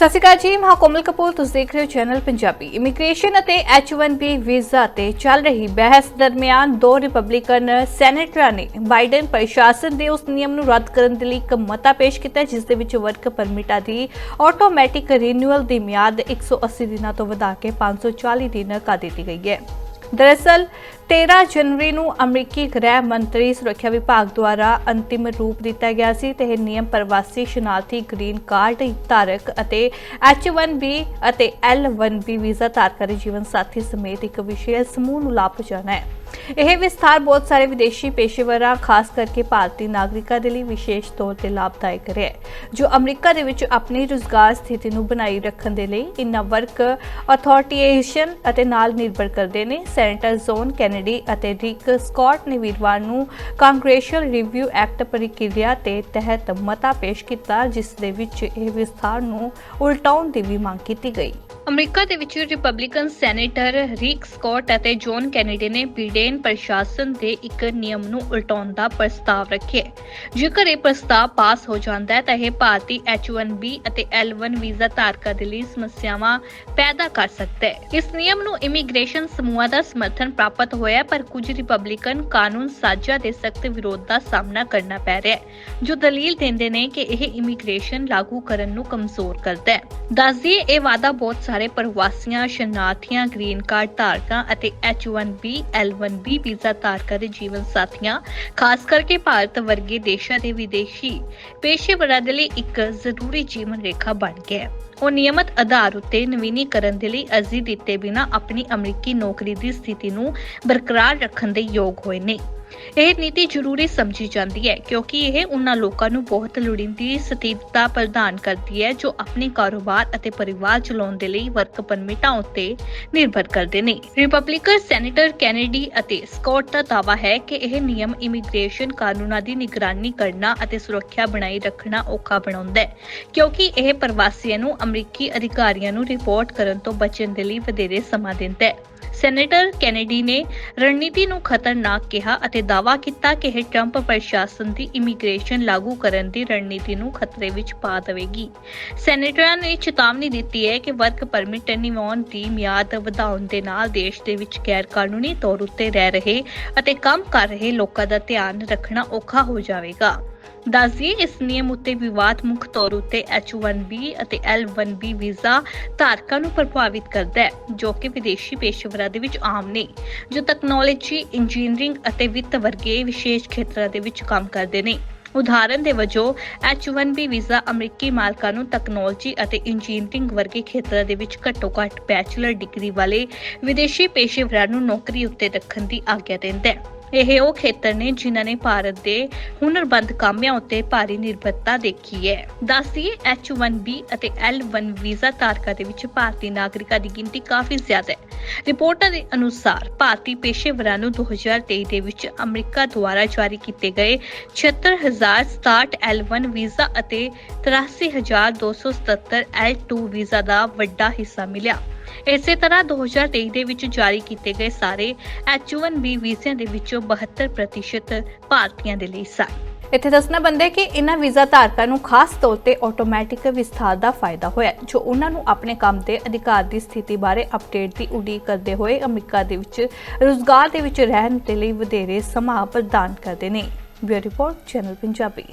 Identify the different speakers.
Speaker 1: ਸਤਿ ਸ਼੍ਰੀ ਅਕਾਲ ਜੀ, ਮੈਂ ਕੋਮਲ ਕਪੂਰ, ਤੁਸੀਂ ਦੇਖ ਰਹੇ ਹੋ ਚੈਨਲ ਪੰਜਾਬੀ। ਇਮੀਗ੍ਰੇਸ਼ਨ ਅਤੇ H1B ਵੀਜ਼ਾ ਤੇ ਚੱਲ ਰਹੀ ਬਹਿਸ ਦਰਮਿਆਨ ਦੋ ਰਿਪਬਲਿਕਨ ਸੈਨੇਟਰਾਂ ਨੇ ਬਾਈਡਨ ਪ੍ਰਸ਼ਾਸਨ ਦੇ ਉਸ ਨਿਯਮ ਨੂੰ ਰੱਦ ਕਰਨ ਦੇ ਲਈ ਇੱਕ ਮਤਾ ਪੇਸ਼ ਕੀਤਾ, ਜਿਸ ਦੇ ਵਿੱਚ ਵਰਕ ਪਰਮਿਟਾਂ ਦੀ ਆਟੋਮੈਟਿਕ ਰੀਨਿਊਅਲ ਦੀ ਮਿਆਦ 180 ਦਿਨਾਂ ਤੋਂ ਵਧਾ ਕੇ 540 ਦਿਨ ਕਰ ਦਿੱਤੀ ਗਈ ਹੈ। ਦਰਅਸਲ 13 ਜਨਵਰੀ ਨੂੰ ਅਮਰੀਕੀ ਗ੍ਰਹਿ ਮੰਤਰੀ ਸੁਰੱਖਿਆ ਵਿਭਾਗ ਦੁਆਰਾ ਅੰਤਿਮ ਰੂਪ ਦਿੱਤਾ ਗਿਆ ਸੀ ਤੇ ਇਹ ਨਿਯਮ ਪ੍ਰਵਾਸੀ ਸ਼ਨਾਰਥੀ ਗ੍ਰੀਨ ਕਾਰਡ ਧਾਰਕ ਅਤੇ H1B ਅਤੇ L1B ਵੀਜ਼ਾ ਧਾਰਕਾਂ ਦੇ ਜੀਵਨ ਸਾਥੀ ਸਮੇਤ ਇੱਕ ਵਿਸ਼ੇਸ਼ ਸਮੂਹ ਨੂੰ ਲਾਭ ਪਹੁੰਚਾਉਣਾ ਹੈ। ਇਹ ਵਿਸਥਾਰ ਬਹੁਤ ਸਾਰੇ ਵਿਦੇਸ਼ੀ ਪੇਸ਼ੇਵਰਾਂ, ਖਾਸ ਕਰਕੇ ਭਾਰਤੀ ਨਾਗਰਿਕਾਂ ਦੇ ਲਈ ਵਿਸ਼ੇਸ਼ ਤੌਰ ਤੇ ਲਾਭਦਾਇਕ ਰਿਹਾ ਜੋ ਅਮਰੀਕਾ ਦੇ ਵਿੱਚ ਆਪਣੀ ਰੁਜ਼ਗਾਰ ਸਥਿਤੀ ਨੂੰ ਬਣਾਈ ਰੱਖਣ ਦੇ ਲਈ ਇਨ੍ਹਾਂ ਵਰਕ ਅਥਾਰਟੀਏਸ਼ਨ ਅਤੇ ਨਾਲ ਨਿਰਭਰ ਕਰਦੇ ਨੇ। ਸੈਨੇਟਰ ਜ਼ੋਨ ਕੈਨੇਡੀ ਅਤੇ ਰਿਕ ਸਕਾਟ ਨੇ ਵੀਰਵਾਰ ਨੂੰ ਕਾਂਗਰੈਸ਼ੀਅਲ ਰਿਵਿਊ ਐਕਟ ਪ੍ਰਕਿਰਿਆ ਤੇ ਤਹਿਤ ਮਤਾ ਪੇਸ਼ ਕੀਤਾ, ਜਿਸ ਦੇ ਵਿੱਚ ਇਹ ਵਿਸਥਾਰ ਨੂੰ ਉਲਟਾਉਣ ਦੀ ਵੀ ਮੰਗ ਕੀਤੀ ਗਈ। ਅਮਰੀਕਾ ਦੇ ਵਿੱਚ ਰਿਪਬਲਿਕਨ ਸੈਨੇਟਰ ਰਿਕ ਸਕਾਟ ਅਤੇ ਜੋਨ ਕੈਨੇਡੀ ਨੇ ਬੀਡੇਨ ਪ੍ਰਸ਼ਾਸਨ ਦੇ ਇੱਕ ਨਿਯਮ ਨੂੰ ਉਲਟਾਉਣ ਦਾ ਪ੍ਰਸਤਾਵ ਰੱਖਿਆ ਜੇਕਰ ਇਹ ਪ੍ਰਸਤਾਵ ਪਾਸ ਹੋ ਜਾਂਦਾ ਹੈ, ਤਾਂ ਇਹ ਭਾਰਤੀ H1B ਅਤੇ L1 ਵੀਜ਼ਾ ਧਾਰਕਾਂ ਦੇ ਲਈ ਸਮੱਸਿਆਵਾਂ ਪੈਦਾ ਕਰ ਸਕਦਾ ਹੈ। ਇਸ ਨਿਯਮ ਨੂੰ ਇਮੀਗ੍ਰੇਸ਼ਨ ਸਮੂਹਾਂ ਦਾ ਸਮਰਥਨ ਪ੍ਰਾਪਤ ਹੋਇਆ ਪਰ ਕੁਝ ਰਿਪਬਲਿਕਨ ਕਾਨੂੰਨ ਸਾਜ਼ਾ ਦੇ ਸਖਤ ਵਿਰੋਧ ਦਾ ਸਾਹਮਣਾ ਕਰਨਾ ਪੈ ਰਿਹਾ ਹੈ, ਜੋ ਦਲੀਲ ਦਿੰਦੇ ਨੇ ਕਿ ਇਹ ਇਮੀਗ੍ਰੇਸ਼ਨ ਲਾਗੂ ਕਰਨ ਨੂੰ ਕਮਜ਼ੋਰ ਕਰਦਾ ਹੈ। ਦੱਸਦੀ ਇਹ ਵਾਅਦਾ ਬਹੁਤ ਸਾਰੇ ਪ੍ਰਵਾਸੀਆਂ, ਸ਼ਰਨਾਰਥੀਆਂ, ਗ੍ਰੀਨ ਕਾਰਡ ਧਾਰਕਾਂ ਅਤੇ H1B L1B ਵੀਜ਼ਾ ਧਾਰਕਾਂ ਦੇ ਜੀਵਨ ਸਾਥੀਆਂ, ਖਾਸ ਕਰਕੇ ਭਾਰਤ ਵਰਗੇ ਦੇਸ਼ਾਂ ਦੇ ਵਿਦੇਸ਼ੀ ਪੇਸ਼ੇਵਰਾਂ ਦੇ ਲਈ ਇੱਕ ਜ਼ਰੂਰੀ ਜੀਵਨ ਰੇਖਾ ਬਣ ਗਿਆ ਹੈ। ਉਹ ਨਿਯਮਤ ਆਧਾਰ ਉੱਤੇ ਨਵੀਨੀਕਰਨ ਦੇ ਲਈ ਅਰਜ਼ੀ ਦਿੱਤੇ ਬਿਨਾਂ ਆਪਣੀ ਅਮਰੀਕੀ ਨੌਕਰੀ ਦੀ ਸਥਿਤੀ ਨੂੰ ਬਰਕਰਾਰ ਰੱਖਣ ਦੇ ਯੋਗ ਹੋਏ ਨੇ। ਇਹ ਨੀਤੀ ਜ਼ਰੂਰੀ ਸਮਝੀ ਜਾਂਦੀ ਹੈ ਕਿਉਂਕਿ ਇਹ ਉਹਨਾਂ ਲੋਕਾਂ ਨੂੰ ਬਹੁਤ ਲੋੜੀਂਦੀ ਸਥਿਰਤਾ ਪ੍ਰਦਾਨ ਕਰਦੀ ਹੈ ਜੋ ਆਪਣੇ ਕਾਰੋਬਾਰ ਅਤੇ ਪਰਿਵਾਰ ਚਲਾਉਣ ਦੇ ਲਈ ਵਰਕ ਪਰਮਿਟਾਂ ਉੱਤੇ ਨਿਰਭਰ ਕਰਦੇ ਨੇ। ਰਿਪਬਲਿਕਨ ਸੈਨੇਟਰ ਕੈਨੇਡੀ ਅਤੇ ਸਕਾਟ ਦਾ ਦਾਅਵਾ ਹੈ ਕਿ ਇਹ ਨਿਯਮ ਇਮੀਗ੍ਰੇਸ਼ਨ ਕਾਨੂੰਨਾਂ ਦੀ ਨਿਗਰਾਨੀ ਕਰਨਾ ਅਤੇ ਸੁਰੱਖਿਆ ਬਣਾਈ ਰੱਖਣਾ ਔਖਾ ਬਣਾਉਂਦਾ ਹੈ, ਕਿਉਂਕਿ ਇਹ ਪ੍ਰਵਾਸੀਆਂ ਨੂੰ ਅਮਰੀਕੀ ਅਧਿਕਾਰੀਆਂ ਨੂੰ ਰਿਪੋਰਟ ਕਰਨ ਤੋਂ ਬਚਣ ਦੇ ਲਈ ਵਧੇਰੇ ਸਮਾਂ ਦਿੰਦਾ ਹੈ। ਸੈਨੇਟਰ ਕੈਨੇਡੀ ਨੇ ਰਣਨੀਤੀ ਨੂੰ ਖਤਰਨਾਕ ਕਿਹਾ ਅਤੇ ਦਾਅਵਾ ਕੀਤਾ ਕਿ ਇਹ ਟਰੰਪ ਪ੍ਰਸ਼ਾਸਨ ਦੀ ਇਮੀਗ੍ਰੇਸ਼ਨ ਲਾਗੂ ਕਰਨ ਦੀ ਰਣਨੀਤੀ ਨੂੰ ਖਤਰੇ ਵਿੱਚ ਪਾ ਦੇਵੇਗੀ। ਸੈਨੇਟਰਾਂ ਨੇ ਚੇਤਾਵਨੀ ਦਿੱਤੀ ਹੈ ਕਿ ਵਰਕ ਪਰਮਿਟ ਨਿਵਾਉਣ ਦੀ ਮਿਆਦ ਵਧਾਉਣ ਦੇ ਨਾਲ ਦੇਸ਼ ਦੇ ਵਿੱਚ ਗੈਰ ਕਾਨੂੰਨੀ ਤੌਰ ਉੱਤੇ ਰਹਿ ਰਹੇ ਅਤੇ ਕੰਮ ਕਰ ਰਹੇ ਲੋਕਾਂ ਦਾ ਧਿਆਨ ਰੱਖਣਾ ਔਖਾ ਹੋ ਜਾਵੇਗਾ। ਦੱਸਦੀਏ ਇਸ ਨਿਯਮ ਉੱਤੇ ਵਿਵਾਦ ਮੁੱਖ ਤੌਰ ਉੱਤੇ H1B ਅਤੇ L1B ਵੀਜ਼ਾ ਧਾਰਕਾਂ ਨੂੰ ਪ੍ਰਭਾਵਿਤ ਕਰਦਾ ਹੈ, ਜੋ ਕਿ ਵਿਦੇਸ਼ੀ ਪੇਸ਼ੇਵਰਾਂ ਦੇ ਵਿੱਚ ਆਮ ਨੇ। ਜੋ ਤਕਨਾਲੋਜੀ ਇੰਜੀਨੀਅਰਿੰਗ ਅਤੇ ਵਿੱਤ ਵਰਗੇ ਵਿਸ਼ੇਸ਼ ਖੇਤਰਾਂ ਦੇ ਵਿੱਚ ਕੰਮ ਕਰਦੇ ਨੇ। ਉਦਾਹਰਨ ਦੇ ਵਜੋਂ H1B ਵੀਜ਼ਾ ਅਮਰੀਕੀ ਮਾਲਕਾਂ ਨੂੰ ਤਕਨਾਲੋਜੀ ਅਤੇ ਇੰਜੀਨੀਅਰਿੰਗ ਵਰਗੇ ਖੇਤਰਾਂ ਦੇ ਵਿੱਚ ਘੱਟੋ-ਘੱਟ ਬੈਚਲਰ ਡਿਗਰੀ ਵਾਲੇ ਵਿਦੇਸ਼ੀ ਪੇਸ਼ੇਵਰਾਂ ਨੂੰ ਨੌਕਰੀ ਉੱਤੇ ਰੱਖਣ ਦੀ ਆਗਿਆ ਦਿੰਦਾ ਹੈ। ਇਹ ਉਹ ਖੇਤਰ ਨੇ ਜਿਨ੍ਹਾਂ ਨੇ ਭਾਰਤ ਦੇ ਹੁਨਰਬੰਦ ਕਾਮਿਆਂ ਉੱਤੇ ਭਾਰੀ ਨਿਰਭਰਤਾ ਦੇਖੀ ਹੈ। ਦੱਸਦੀਏ H1B ਅਤੇ L1 ਵੀਜ਼ਾ ਧਾਰਕਾਂ ਦੇ ਵਿੱਚ ਭਾਰਤੀ ਨਾਗਰਿਕਾਂ ਦੀ ਗਿਣਤੀ ਕਾਫੀ ਜ਼ਿਆਦਾ ਹੈ। ਰਿਪੋਰਟਾਂ ਦੇ ਅਨੁਸਾਰ ਭਾਰਤੀ ਪੇਸ਼ੇਵਰਾਂ ਨੂੰ 2023 ਦੇ ਵਿੱਚ ਅਮਰੀਕਾ ਦੁਆਰਾ ਜਾਰੀ ਕੀਤੇ ਗਏ 76067 L1 ਵੀਜ਼ਾ ਅਤੇ 83277 L2 ਵੀਜ਼ਾ ਦਾ ਵੱਡਾ ਹਿੱਸਾ ਮਿਲਿਆ। ਇਸੇ ਤਰ੍ਹਾਂ 2023 ਦੇ ਵਿੱਚ ਜਾਰੀ ਕੀਤੇ ਗਏ ਸਾਰੇ H1B ਵੀਜ਼ਿਆਂ ਦੇ ਵਿੱਚੋਂ 72% ਭਾਰਤੀਆਂ ਦੇ ਲਈ ਸਨ ਇੱਥੇ ਦੱਸਣਾ ਬੰਦੇ ਕਿ ਇਹਨਾਂ ਵੀਜ਼ਾ ਧਾਰਕਾਂ ਨੂੰ ਖਾਸ ਤੌਰ ਤੇ ਆਟੋਮੈਟਿਕ ਵਿਸਥਾਰ ਦਾ ਫਾਇਦਾ ਹੋਇਆ, ਜੋ ਉਹਨਾਂ ਨੂੰ ਆਪਣੇ ਕੰਮ ਦੇ ਅਧਿਕਾਰ ਦੀ ਸਥਿਤੀ ਬਾਰੇ ਅਪਡੇਟ ਦੀ ਉਡੀਕ ਕਰਦੇ ਹੋਏ ਅਮਰੀਕਾ ਦੇ ਵਿੱਚ ਰੁਜ਼ਗਾਰ ਦੇ ਵਿੱਚ ਰਹਿਣ ਦੇ ਲਈ ਵਧੇਰੇ ਸਮਾਂ ਪ੍ਰਦਾਨ ਕਰਦੇ ਨੇ। Bureau report, channel Punjabi.